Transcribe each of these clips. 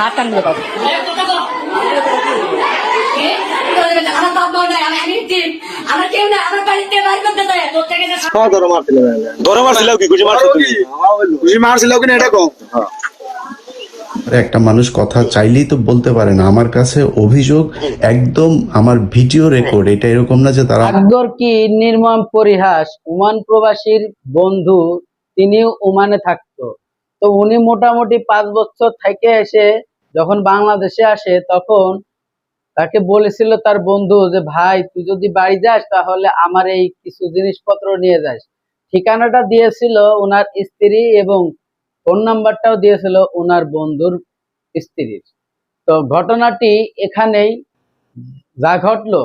হাত টান পাবো হ্যাঁ। একটা মানুষ কথা চাইলেই তো বলতে পারে না। আমার কাছে অভিযোগ একদম আমার ভিডিও রেকর্ড। এটা এরকম না যে তারা আকবর কি নির্মম পরিহাস? ওমান প্রবাসীর বন্ধু তিনি ওমানে থাকতো। তো উনি মোটামুটি পাঁচ বছর থেকে এসে যখন বাংলাদেশে আসে, তখন তাকে বলেছিল তার বন্ধু যে, ভাই, তুই যদি বাড়ি যাস, তাহলে আমার এই কিছু জিনিসপত্র নিয়ে যাস। ঠিকানাটা দিয়েছিল ওনার স্ত্রী এবং ফোন নাম্বারটাও দিয়েছিল ওনার বন্ধুর স্ত্রীর। তো ঘটনাটি এখানেই যা ঘটলো,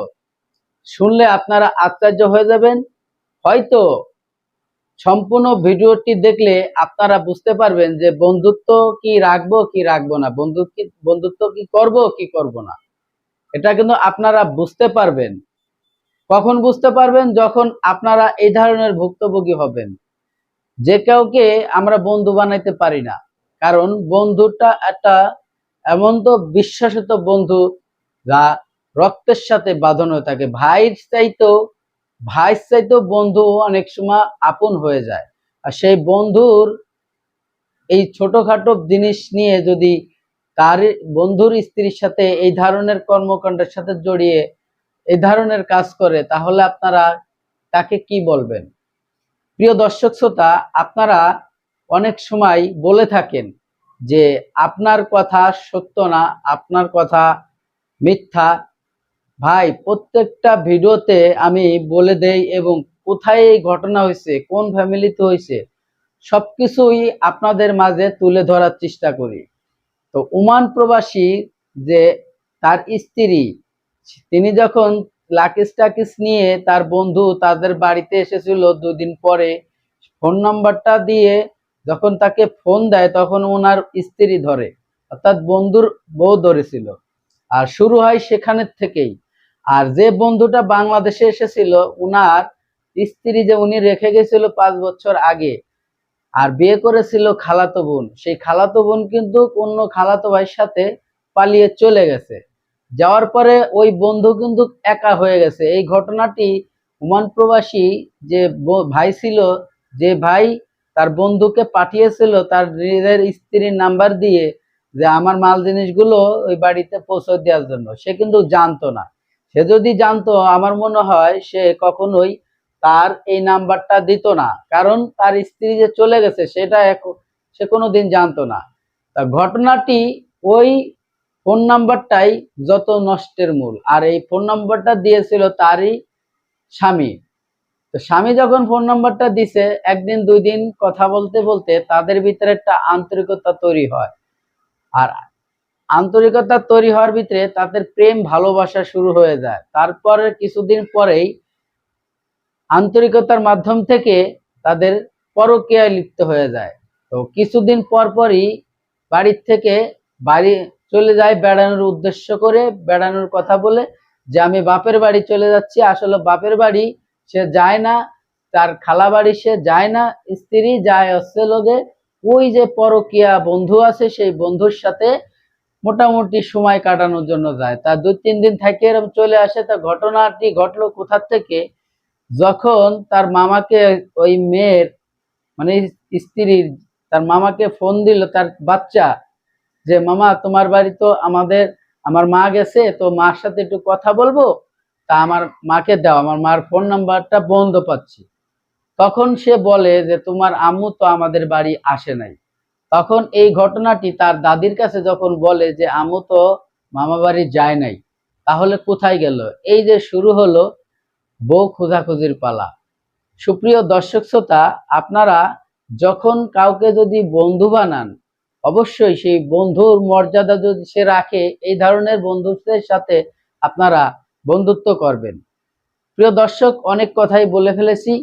শুনলে আপনারা আশ্চর্য হয়ে যাবেন। হয়তো সম্পূর্ণ ভিডিওটি দেখলে আপনারা বুঝতে পারবেন যে বন্ধুত্ব কি রাখব কি রাখব না। বন্ধুত্ব বন্ধুত্ব কি করব কি করব না। এটা কিন্তু আপনারা বুঝতে পারবেন। কখন বুঝতে পারবেন? যখন আপনারা এই ধরনের ভুক্তভোগী হবেন। যে কাউকে আমরা বন্ধু বানাইতে পারি না। কারণ বন্ধুটা একটা এমন তো বিশ্বাসিত বন্ধু যা রক্তের সাথে বাঁধন হয়ে থাকে। ভাইয়ের চাইতেও ভাইয়ের চাইতেও বন্ধু অনেক সময় আপন হয়ে যায়। আর সেই বন্ধুর এই ছোটখাটো জিনিস নিয়ে যদি তার বন্ধুর স্ত্রীর সাথে এই ধরনের কর্মকাণ্ডের সাথে জড়িয়ে এই ধরনের কাজ করে, তাহলে আপনারা তাকে কি বলবেন? প্রিয় দর্শক শ্রোতা, আপনারা অনেক সময় বলে থাকেন যে, আপনার কথা সত্য না, আপনার কথা মিথ্যা। ভাই, প্রত্যেকটা ভিডিওতে আমি বলে দেই এবং কোথায় এই ঘটনা হয়েছে, কোন ফ্যামিলিতে হয়েছে, সবকিছুই আপনাদের মাঝে তুলে ধরার চেষ্টা করি। তো ওমান প্রবাসী যে তার স্ত্রী, তিনি যখন লাকিস টাকিস নিয়ে তার বন্ধু তাদের বাড়িতে এসেছিল দুদিন পরে ফোন নাম্বারটা দিয়ে যখন তাকে ফোন দেয় তখন ওনার স্ত্রী ধরে, অর্থাৎ বন্ধুর বউ ধরেছিল। আর শুরু হয় সেখানের থেকেই। আর যে বন্ধুটা বাংলাদেশে এসেছিল, উনার স্ত্রী যে উনি রেখে গেছিল পাঁচ বছর আগে আর বিয়ে করেছিল খালাতো বোন, সেই খালাতো বোন কিন্তু অন্য খালাতো ভাইয়ের সাথে পালিয়ে চলে গেছে। যাওয়ার পরে ওই বন্ধু কিন্তু একা হয়ে গেছে। এই ঘটনাটি ওমান প্রবাসী যে ভাই ছিল, যে ভাই তার বন্ধুকে পাঠিয়েছিল, তার নিজের স্ত্রীর নাম্বার দিয়ে যে আমার মাল জিনিসগুলো ওই বাড়িতে পৌঁছে দেওয়ার জন্য। সে কিন্তু জানতো না। সে যদি জানতো, আমার মনে হয় সে কখনোই তার এই নাম্বারটা দিত না। কারণ তার স্ত্রী যে চলে গেছে, সেটা সে কোনোদিন জানতো না। তা ঘটনাটি ওই ফোন নাম্বারটাই যত নষ্টের মূল। আর এই ফোন নাম্বারটা দিয়েছিল তারই স্বামী। তো স্বামী যখন ফোন নাম্বারটা দিছে, একদিন, দুই দিন কথা বলতে বলতে তাদের ভিতরে একটা আন্তরিকতা তৈরি হয়। আর আন্তরিকতা তৈরি হওয়ার ভিতরে তাদের প্রেম, ভালোবাসা শুরু হয়ে যায়। তারপরে কিছুদিন পরেই আন্তরিকতার মাধ্যম থেকে তাদের পরকীয়ায় লিপ্ত হয়ে যায়। তো কিছুদিন পর পরই বাড়ির থেকে বাড়ি চলে যায় বেড়ানোর উদ্দেশ্য করে, বেড়ানোর কথা বলে যে আমি বাপের বাড়ি চলে যাচ্ছি। আসলে বাপের বাড়ি সে যায় না, তার খালা বাড়ি সে যায় না, স্ত্রী যায় হচ্ছে লোকে। ওই যে পরকীয়া বন্ধু আছে, সেই বন্ধুর সাথে মোটামুটি সময় কাটানোর জন্য যায়। তা দুই, তিন দিন থেকে এরকম চলে আসে। তা ঘটনাটি ঘটলো কোথার থেকে? যখন তার মামাকে ওই মেয়ের মানে স্ত্রীর, তার মামাকে ফোন দিল তার বাচ্চা যে, মামা, তোমার বাড়ি তো আমাদের, আমার মা গেছে, তো মার সাথে একটু কথা বলব? তা আমার মাকে দাও, আমার মার ফোন নাম্বারটা বন্ধ পাচ্ছি। তখন সে বলে যে, তোমার আম্মু তো আমাদের বাড়ি আসে নাই। তখন এই ঘটনাটি তার দাদির কাছে যখন বলে যে আম্মু তো মামা বাড়ি যায় নাই, তাহলে কোথায় গেল? এই যে শুরু হলো বউ খোঁজাখুঁজির পালা। সুপ্রিয় দর্শক শ্রোতা, আপনারা যখন কাউকে যদি বন্ধু বানান, অবশ্যই সেই বন্ধুর মর্যাদা যদি সে রাখে, এই ধরনের বন্ধুত্বের সাথে আপনারা বন্ধুত্ব করবেন। প্রিয় দর্শক, অনেক কথাই বলে ফেলেছি।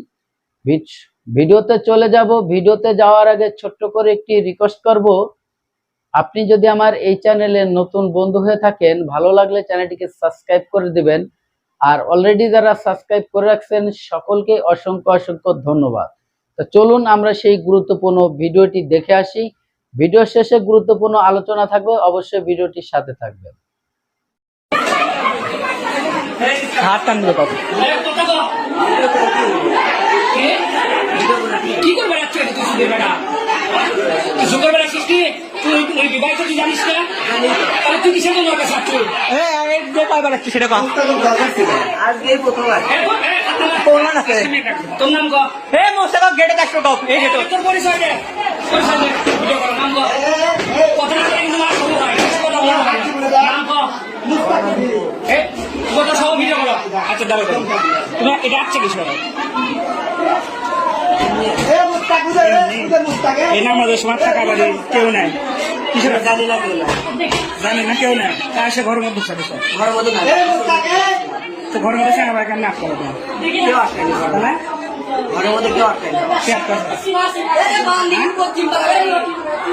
ভিডিওতে চলে যাব। ভিডিওতে যাওয়ার আগে ছোট্ট করে একটি রিকোয়েস্ট করব। আপনি যদি আমার এই চ্যানেলে নতুন বন্ধু হয়ে থাকেন, ভালো লাগলে চ্যানেলটিকে সাবস্ক্রাইব করে দিবেন। আর অলরেডি যারা সাবস্ক্রাইব করে রাখছেন, সকলকে অসংখ্য অসংখ্য ধন্যবাদ। তো চলুন আমরা সেই গুরুত্বপূর্ণ ভিডিওটি দেখে আসি। ভিডিও শেষে গুরুত্বপূর্ণ আলোচনা থাকবে, অবশ্যই ভিডিওটির সাথে থাকবেন হাত কি করবে রাখছো এটা তুই সুদের বেড়া তুই সুদের বেড়া সৃষ্টি তুই ওই বিবাহিত তুই জানিস না? তাহলে তুই কিসের জন্য ওর কাছে আসছো আজকে প্রথমবার প্রমাণ আছে। তোর নাম ক হে মোস্তাক গেটে দেখো টপ এই গেটো তোর। পরিচয় দে। পরিচয় দে ভিডিও করো নাম ক কথা না কিন্তু মার শুরু হয় কথা বলা নাম ক এ কথা সব ভিডিও করো। আচ্ছা দাঁড়াও দাঁড়াও। তোমার এটা আসছে কিছু এই নাম আমাদের সময় টাকা বাড়ি কেউ নাই। কিসের জানি না কেউ না। জানে না কেউ নাই। তা এসে ঘরের মধ্যে ঢুকছে। ঘরের মধ্যে না তো ঘরের মধ্যে টাকা বাড়ি কেন না কেউ আটকায়নি ঘরে। ঘরের মধ্যে কেউ কে? বান্দির পশ্চিম বাংলায়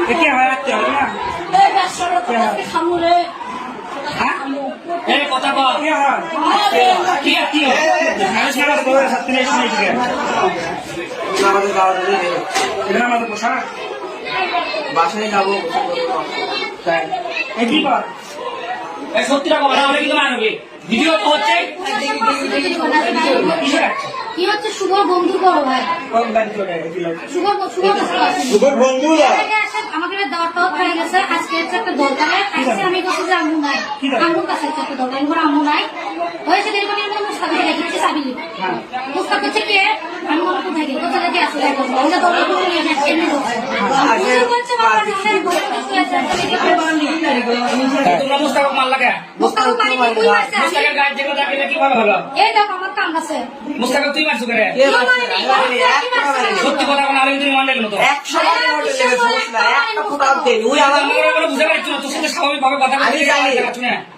এ কি হয় রাখতে হবে না এই ব্যবসাটা তো আজকে খামুরে হ্যাঁ এ কথা বল কি হয় আমাদের পোশাক বাসায় যাব তাই কি কর সত্যি টাকা বলা হলে কিন্তু মানবে ভিডিও তো হচ্ছে কি হচ্ছে? শুভ বন্ধু বড় ভাই কোন গাড়ি চলে এগুলো শুভ শুভ আমাকে দাওয়াত টাওয়াত হয়ে গেছে। আজকে হচ্ছে একটা দরকারে আজকে আমি কাছে যে আম্মু নাই? আম্মুর কাছে হচ্ছে একটা দরকার। এখন আম্মু নাই। হয়েছে দেখুন এমন মুস্তাকে দেখেছি সাবি মুস্তাক হচ্ছে কে? আমি মনে কোথায় গেল? কোথায় থেকে আসলে ওটা দরকার করে নিয়ে যাচ্ছে এমনি বলছে। বলছে বাবা আমার বড় কিছু আছে একটা দেখে তোমরা মুস্তাক মাল লাগা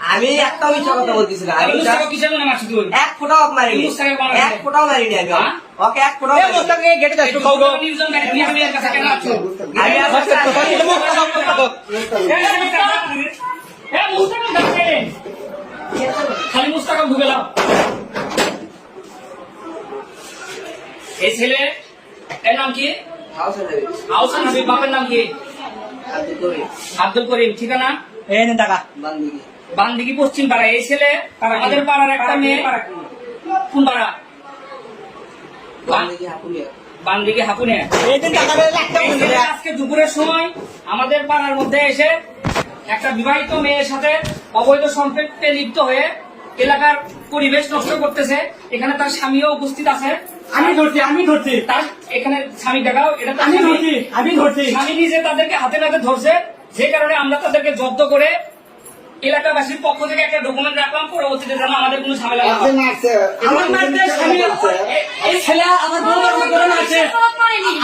আমি একটা মিথ্যা কথা বলতেছি না। আমি এক ফোঁটাও মারিনি। এক ফোঁটাও মারিনি আমি। হ্যাঁ? ওকে এক ফোঁটাও। গেটে যাচ্ছ খাও গো নিউজন গাড়ি নিয়ে আমি ডাকে খালি মুস্তাক ঢুকে এই ছেলে এর নাম কি? হাবিব। বাপের নাম কি? আব্দুল করিম, ঠিকানা? এই নেন টাকা। বান্দিকি পশ্চিম পাড়া। এই ছেলে আমাদের পাড়ার একটা মেয়ে। কোন পাড়া। বান্দিকে আজকে দুপুরের সময় আমাদের পাড়ার মধ্যে এসে একটা বিবাহিত মেয়ের সাথে অবৈধ সম্পর্কে লিপ্ত হয়ে এলাকার পরিবেশ নষ্ট করতেছে। এখানে তার স্বামীও উপস্থিত আছে। আমি ধরছি আমি ধরছি। তার এখানে স্বামী দেখাও এটা আমি ধরছি আমি ধরছি। স্বামী নিজে তাদেরকে হাতে নাতে ধরছে। যে কারণে আমরা তাদেরকে জব্দ করে এলাকাবাসীর পক্ষ থেকে একটা ডকুমেন্ট রাখলাম পরবর্তীতে যেন আমাদের কোনো ঝামেলা না আমার মারতে স্বামী এই ছেলে আমার করে মারছে।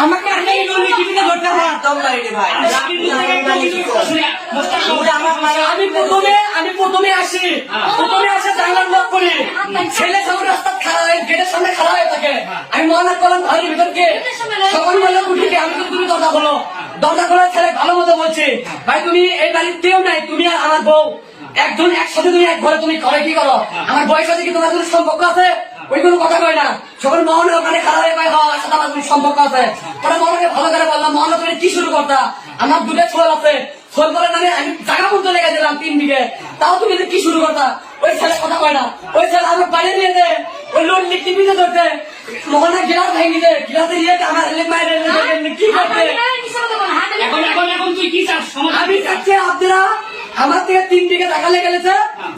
আমাকে টিভিতে ধরতে মারিনি ভাই। আমার আমি প্রথমে আমি প্রথমে আসি। প্রথমে আসে জানলাম লক করি। ছেলে সব রাস্তা খাড়া গেটের সামনে খাড়া হয়ে থাকে। আমি মনে করলাম ঘরের ভিতরকে। উঠিকে আমি তো তুমি দরজা খোলো। দরজা খোলার ছেলে ভালো মতো বলছে ভাই তুমি এই বাড়ির কেউ নাই তুমি আর আমার বউ। একজন একসাথে তুমি এক ঘরে তুমি ঘরে কি করো আমার বয়স আছে কি তোমার কোনো সম্পর্ক আছে ওই কোনো কথা কয় না যখন মোহনের ওখানে খারাপ হয়ে পায় হওয়ার সাথে আমার সম্পর্ক আছে পরে মোহনকে ভালো করে বললাম মোহন তুমি কি শুরু করতা আমার দুটো ছোল আছে ছোল করে নামে আমি জায়গা মতো লেগে দিলাম তিন দিকে তাও তুমি কি শুরু করতা ওই ছেলে কথা কয় না ওই ছেলে আমার বাড়ি নিয়ে দে ওই লোন লিখতে পিছে ধরতে মোহনের গিলাস ভেঙে দে গিলাসে ইয়ে আমার মায়ের কি করতে এখন এখন এখন তুই কি চাস সমাধান আমি চাচ্ছি আপনারা আমার থেকে তিন দিকে টাকা লেগে গেছে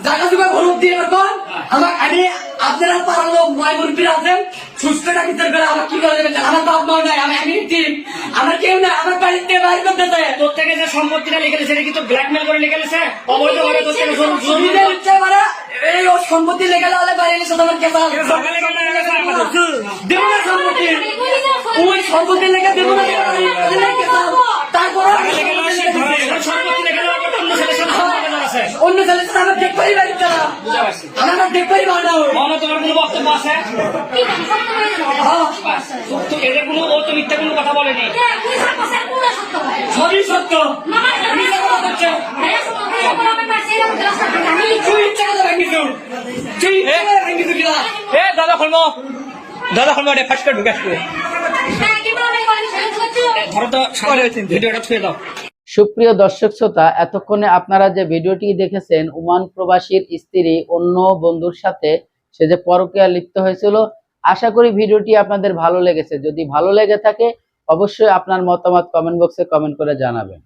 জায়গা জুগা ভরুক দিয়ে রাখুন আমার আমি আপনারা পাড়ার লোক মুরব্বীরা আছেন সুস্থ ডাক্তার করে আমার কি করে দেবেন আমার বাপ মা নাই আমি আমি টিম আমার কেউ নাই আমার বাড়িতে বাইরে করতে চায় তোর থেকে যে সম্পত্তিটা লিখে দিয়েছে এটা কি তো ব্ল্যাকমেল করে লিখে দিয়েছে অবৈধভাবে তোর থেকে করে এই ও সম্পত্তি লেগে গেলে বাইরে এসে তোমার দেবো না সম্পত্তি ওই সম্পত্তি লেগে দেবো না তারপর সম্পত্তি লিখে আছে। অন্য আমার বাড়ি তারা পারছি। আমার বাড়ি তোমার কোনো বক্তব্য আছে? তো এদের কোনো ও তো মিথ্যা কোনো কথা বলেনি। সবই সত্য। দাদা খুলবো। দাদা খুলবো এটা ফার্স্ট ঢুকে আসবে। ধরো তো ভিডিওটা ছুঁয়ে দাও। সুপ্রিয় দর্শক শ্রোতা, এতক্ষণে আপনারা যে ভিডিওটি দেখেছেন, উমান প্রবাসীর স্ত্রী অন্য বন্ধুর সাথে সে যে পরকীয়া লিপ্ত হয়েছিল, আশা করি ভিডিওটি আপনাদের ভালো লেগেছে। যদি ভালো লেগে থাকে, অবশ্যই আপনার মতামত কমেন্ট বক্সে কমেন্ট করে জানাবেন।